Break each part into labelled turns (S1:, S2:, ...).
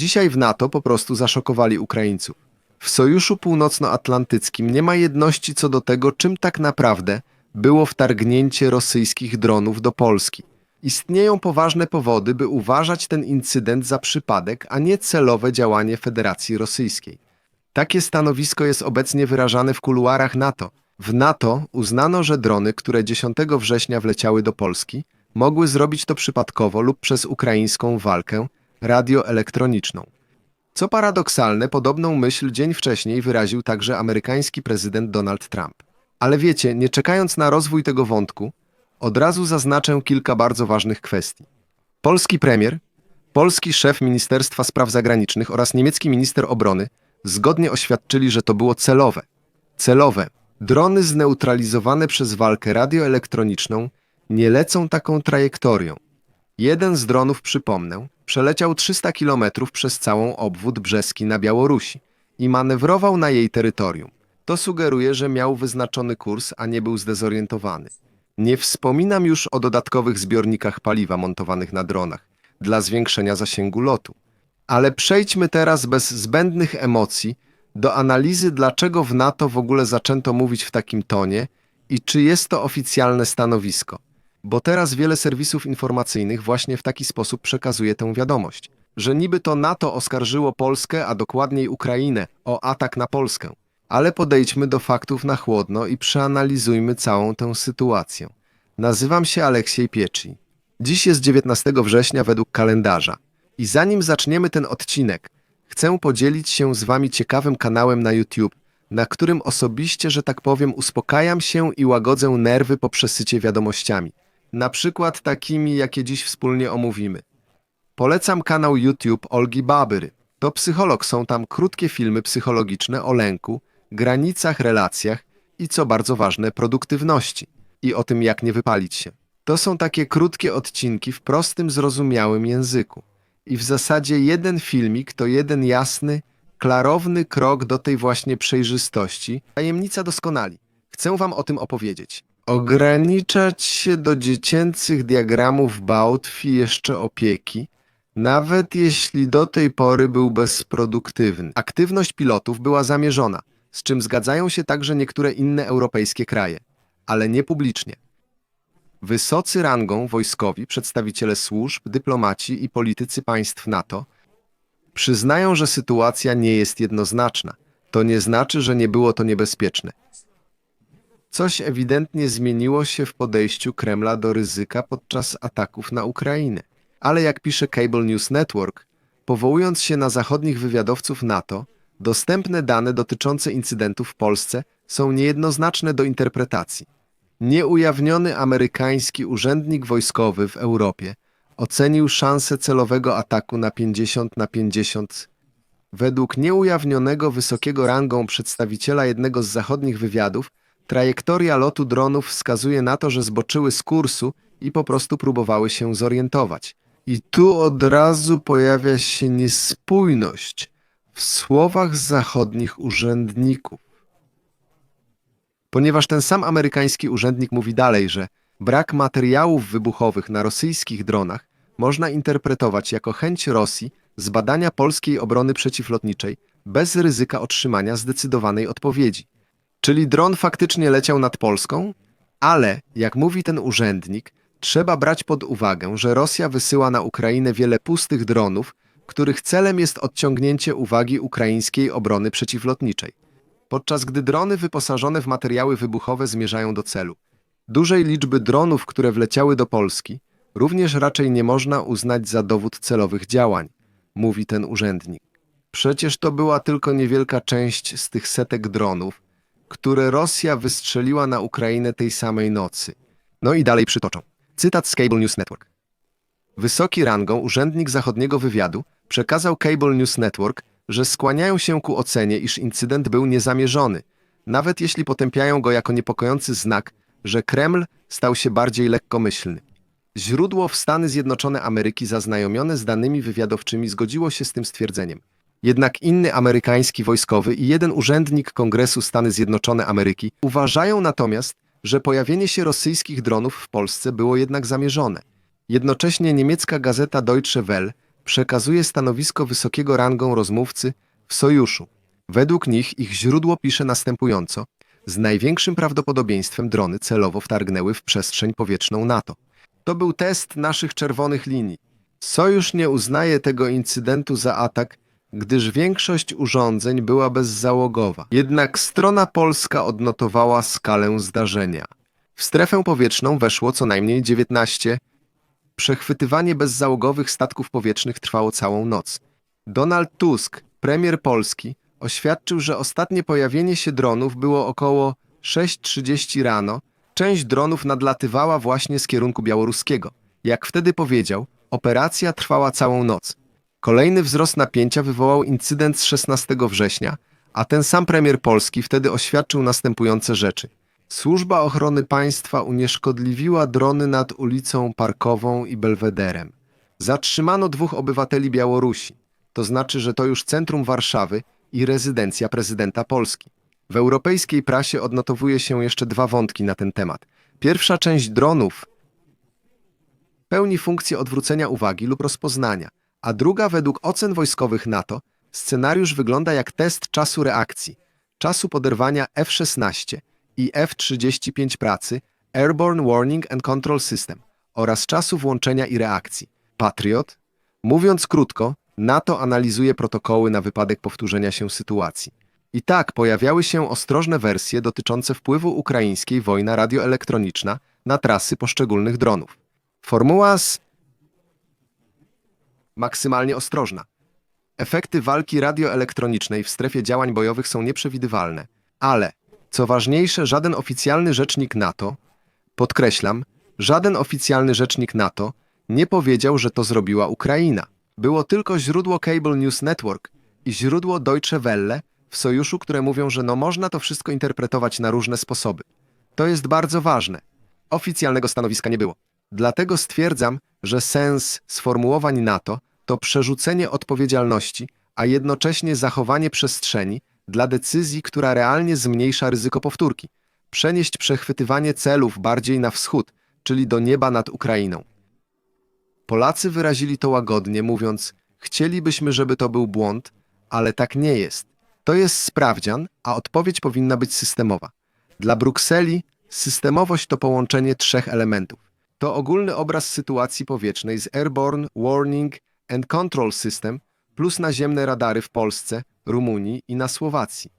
S1: Dzisiaj w NATO po prostu zaszokowali Ukraińców. W Sojuszu Północnoatlantyckim nie ma jedności co do tego, czym tak naprawdę było wtargnięcie rosyjskich dronów do Polski. Istnieją poważne powody, by uważać ten incydent za przypadek, a nie celowe działanie Federacji Rosyjskiej. Takie stanowisko jest obecnie wyrażane w kuluarach NATO. W NATO uznano, że drony, które 10 września wleciały do Polski, mogły zrobić to przypadkowo lub przez ukraińską walkę radioelektroniczną. Co paradoksalne, podobną myśl dzień wcześniej wyraził także amerykański prezydent Donald Trump. Ale wiecie, nie czekając na rozwój tego wątku, od razu zaznaczę kilka bardzo ważnych kwestii. Polski premier, polski szef Ministerstwa Spraw Zagranicznych oraz niemiecki minister obrony zgodnie oświadczyli, że to było celowe. Celowe. Drony zneutralizowane przez walkę radioelektroniczną nie lecą taką trajektorią. Jeden z dronów, przypomnę, przeleciał 300 km przez całą obwód brzeski na Białorusi i manewrował na jej terytorium. To sugeruje, że miał wyznaczony kurs, a nie był zdezorientowany. Nie wspominam już o dodatkowych zbiornikach paliwa montowanych na dronach dla zwiększenia zasięgu lotu. Ale przejdźmy teraz bez zbędnych emocji do analizy, dlaczego w NATO w ogóle zaczęto mówić w takim tonie i czy jest to oficjalne stanowisko. Bo teraz wiele serwisów informacyjnych właśnie w taki sposób przekazuje tę wiadomość, że niby to NATO oskarżyło Polskę, a dokładniej Ukrainę, o atak na Polskę. Ale podejdźmy do faktów na chłodno i przeanalizujmy całą tę sytuację. Nazywam się Aleksiej Pieczy. Dziś jest 19 września według kalendarza. I zanim zaczniemy ten odcinek, chcę podzielić się z Wami ciekawym kanałem na YouTube, na którym osobiście, że tak powiem, uspokajam się i łagodzę nerwy po przesycie wiadomościami. Na przykład takimi, jakie dziś wspólnie omówimy. Polecam kanał YouTube Olgi Babyry. To psycholog, są tam krótkie filmy psychologiczne o lęku, granicach, relacjach i co bardzo ważne, produktywności i o tym, jak nie wypalić się. To są takie krótkie odcinki w prostym, zrozumiałym języku. I w zasadzie jeden filmik to jeden jasny, klarowny krok do tej właśnie przejrzystości. Tajemnica doskonali. Chcę wam o tym opowiedzieć. Ograniczać się do dziecięcych diagramów Bautw i jeszcze opieki, nawet jeśli do tej pory był bezproduktywny. Aktywność pilotów była zamierzona, z czym zgadzają się także niektóre inne europejskie kraje, ale nie publicznie. Wysocy rangą wojskowi, przedstawiciele służb, dyplomaci i politycy państw NATO przyznają, że sytuacja nie jest jednoznaczna. To nie znaczy, że nie było to niebezpieczne. Coś ewidentnie zmieniło się w podejściu Kremla do ryzyka podczas ataków na Ukrainę. Ale jak pisze Cable News Network, powołując się na zachodnich wywiadowców NATO, dostępne dane dotyczące incydentów w Polsce są niejednoznaczne do interpretacji. Nieujawniony amerykański urzędnik wojskowy w Europie ocenił szansę celowego ataku na 50 na 50. Według nieujawnionego wysokiego rangą przedstawiciela jednego z zachodnich wywiadów, trajektoria lotu dronów wskazuje na to, że zboczyły z kursu i po prostu próbowały się zorientować. I tu od razu pojawia się niespójność w słowach zachodnich urzędników. Ponieważ ten sam amerykański urzędnik mówi dalej, że brak materiałów wybuchowych na rosyjskich dronach można interpretować jako chęć Rosji zbadania polskiej obrony przeciwlotniczej bez ryzyka otrzymania zdecydowanej odpowiedzi. Czyli dron faktycznie leciał nad Polską? Ale, jak mówi ten urzędnik, trzeba brać pod uwagę, że Rosja wysyła na Ukrainę wiele pustych dronów, których celem jest odciągnięcie uwagi ukraińskiej obrony przeciwlotniczej podczas gdy drony wyposażone w materiały wybuchowe zmierzają do celu. Dużej liczby dronów, które wleciały do Polski, również raczej nie można uznać za dowód celowych działań, mówi ten urzędnik. Przecież to była tylko niewielka część z tych setek dronów, które Rosja wystrzeliła na Ukrainę tej samej nocy. No i dalej przytoczą. Cytat z Cable News Network. Wysoki rangą urzędnik zachodniego wywiadu przekazał Cable News Network, że skłaniają się ku ocenie, iż incydent był niezamierzony, nawet jeśli potępiają go jako niepokojący znak, że Kreml stał się bardziej lekkomyślny. Źródło w Stany Zjednoczone Ameryki zaznajomione z danymi wywiadowczymi zgodziło się z tym stwierdzeniem. Jednak inny amerykański wojskowy i jeden urzędnik Kongresu Stany Zjednoczone Ameryki uważają natomiast, że pojawienie się rosyjskich dronów w Polsce było jednak zamierzone. Jednocześnie niemiecka gazeta Deutsche Welle przekazuje stanowisko wysokiego rangą rozmówcy w sojuszu. Według nich ich źródło pisze następująco. Z największym prawdopodobieństwem drony celowo wtargnęły w przestrzeń powietrzną NATO. To był test naszych czerwonych linii. Sojusz nie uznaje tego incydentu za atak, gdyż większość urządzeń była bezzałogowa. Jednak strona polska odnotowała skalę zdarzenia. W strefę powietrzną weszło co najmniej 19. Przechwytywanie bezzałogowych statków powietrznych trwało całą noc. Donald Tusk, premier Polski, oświadczył, że ostatnie pojawienie się dronów było około 6.30 rano. Część dronów nadlatywała właśnie z kierunku białoruskiego. Jak wtedy powiedział, operacja trwała całą noc. Kolejny wzrost napięcia wywołał incydent z 16 września, a ten sam premier Polski wtedy oświadczył następujące rzeczy. Służba Ochrony Państwa unieszkodliwiła drony nad ulicą Parkową i Belwederem. Zatrzymano dwóch obywateli Białorusi, to znaczy, że to już centrum Warszawy i rezydencja prezydenta Polski. W europejskiej prasie odnotowuje się jeszcze dwa wątki na ten temat. Pierwsza część dronów pełni funkcję odwrócenia uwagi lub rozpoznania, a druga według ocen wojskowych NATO scenariusz wygląda jak test czasu reakcji, czasu poderwania F-16 i F-35 pracy Airborne Warning and Control System oraz czasu włączenia i reakcji Patriot. Mówiąc krótko, NATO analizuje protokoły na wypadek powtórzenia się sytuacji. I tak pojawiały się ostrożne wersje dotyczące wpływu ukraińskiej wojna radioelektroniczna na trasy poszczególnych dronów. Formuła z maksymalnie ostrożna. Efekty walki radioelektronicznej w strefie działań bojowych są nieprzewidywalne, ale, co ważniejsze, żaden oficjalny rzecznik NATO, podkreślam, żaden oficjalny rzecznik NATO nie powiedział, że to zrobiła Ukraina. Było tylko źródło Cable News Network i źródło Deutsche Welle w sojuszu, które mówią, że no można to wszystko interpretować na różne sposoby. To jest bardzo ważne. Oficjalnego stanowiska nie było. Dlatego stwierdzam, że sens sformułowań NATO to przerzucenie odpowiedzialności, a jednocześnie zachowanie przestrzeni dla decyzji, która realnie zmniejsza ryzyko powtórki. Przenieść przechwytywanie celów bardziej na wschód, czyli do nieba nad Ukrainą. Polacy wyrazili to łagodnie, mówiąc: Chcielibyśmy, żeby to był błąd, ale tak nie jest. To jest sprawdzian, a odpowiedź powinna być systemowa. Dla Brukseli systemowość to połączenie trzech elementów. To ogólny obraz sytuacji powietrznej z Airborne Warning and Control System plus naziemne radary w Polsce, Rumunii i na Słowacji.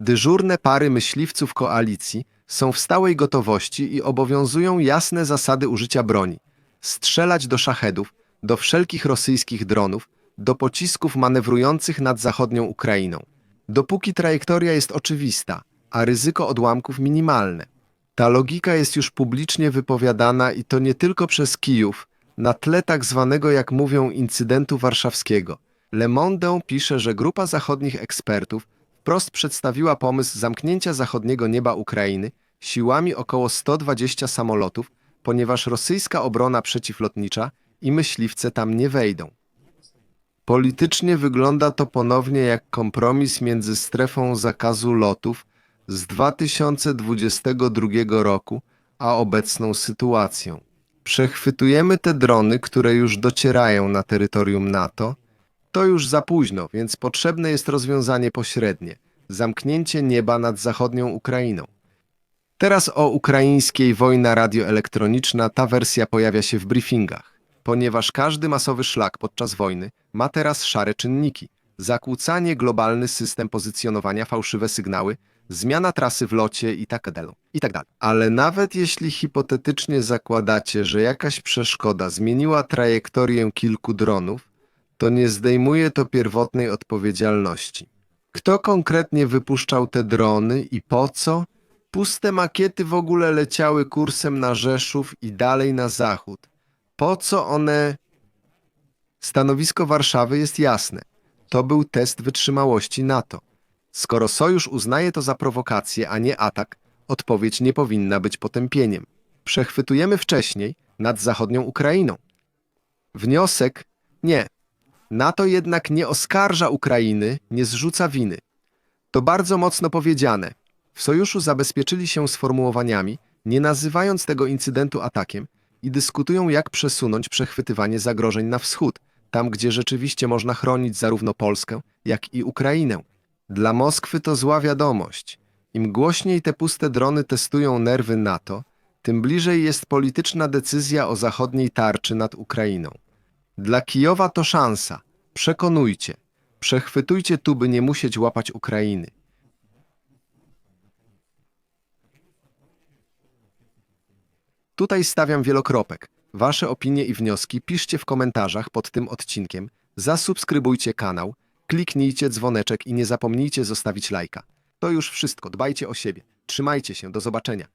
S1: Dyżurne pary myśliwców koalicji są w stałej gotowości i obowiązują jasne zasady użycia broni. Strzelać do szachedów, do wszelkich rosyjskich dronów, do pocisków manewrujących nad zachodnią Ukrainą. Dopóki trajektoria jest oczywista, a ryzyko odłamków minimalne. Ta logika jest już publicznie wypowiadana i to nie tylko przez Kijów, na tle tak zwanego, jak mówią, incydentu warszawskiego. Le Monde pisze, że grupa zachodnich ekspertów wprost przedstawiła pomysł zamknięcia zachodniego nieba Ukrainy siłami około 120 samolotów, ponieważ rosyjska obrona przeciwlotnicza i myśliwce tam nie wejdą. Politycznie wygląda to ponownie jak kompromis między strefą zakazu lotów z 2022 roku a obecną sytuacją. Przechwytujemy te drony, które już docierają na terytorium NATO. To już za późno, więc potrzebne jest rozwiązanie pośrednie zamknięcie nieba nad zachodnią Ukrainą. Teraz o ukraińskiej wojna radioelektroniczna ta wersja pojawia się w briefingach, ponieważ każdy masowy szlak podczas wojny ma teraz szare czynniki. Zakłócanie, globalny system pozycjonowania, fałszywe sygnały, zmiana trasy w locie i tak dalej. I tak dalej. Ale nawet jeśli hipotetycznie zakładacie, że jakaś przeszkoda zmieniła trajektorię kilku dronów, to nie zdejmuje to pierwotnej odpowiedzialności. Kto konkretnie wypuszczał te drony i po co? Puste makiety w ogóle leciały kursem na Rzeszów i dalej na zachód. Po co one... Stanowisko Warszawy jest jasne. To był test wytrzymałości NATO. Skoro sojusz uznaje to za prowokację, a nie atak, odpowiedź nie powinna być potępieniem. Przechwytujemy wcześniej nad zachodnią Ukrainą. Wniosek nie. NATO jednak nie oskarża Ukrainy, nie zrzuca winy. To bardzo mocno powiedziane. W sojuszu zabezpieczyli się sformułowaniami, nie nazywając tego incydentu atakiem i dyskutują, jak przesunąć przechwytywanie zagrożeń na wschód – tam gdzie rzeczywiście można chronić zarówno Polskę, jak i Ukrainę. Dla Moskwy to zła wiadomość. Im głośniej te puste drony testują nerwy NATO, tym bliżej jest polityczna decyzja o zachodniej tarczy nad Ukrainą. Dla Kijowa to szansa. Przekonujcie. Przechwytujcie tu, by nie musieć łapać Ukrainy. Tutaj stawiam wielokropek. Wasze opinie i wnioski piszcie w komentarzach pod tym odcinkiem. Zasubskrybujcie kanał, kliknijcie dzwoneczek i nie zapomnijcie zostawić lajka. To już wszystko. Dbajcie o siebie. Trzymajcie się. Do zobaczenia.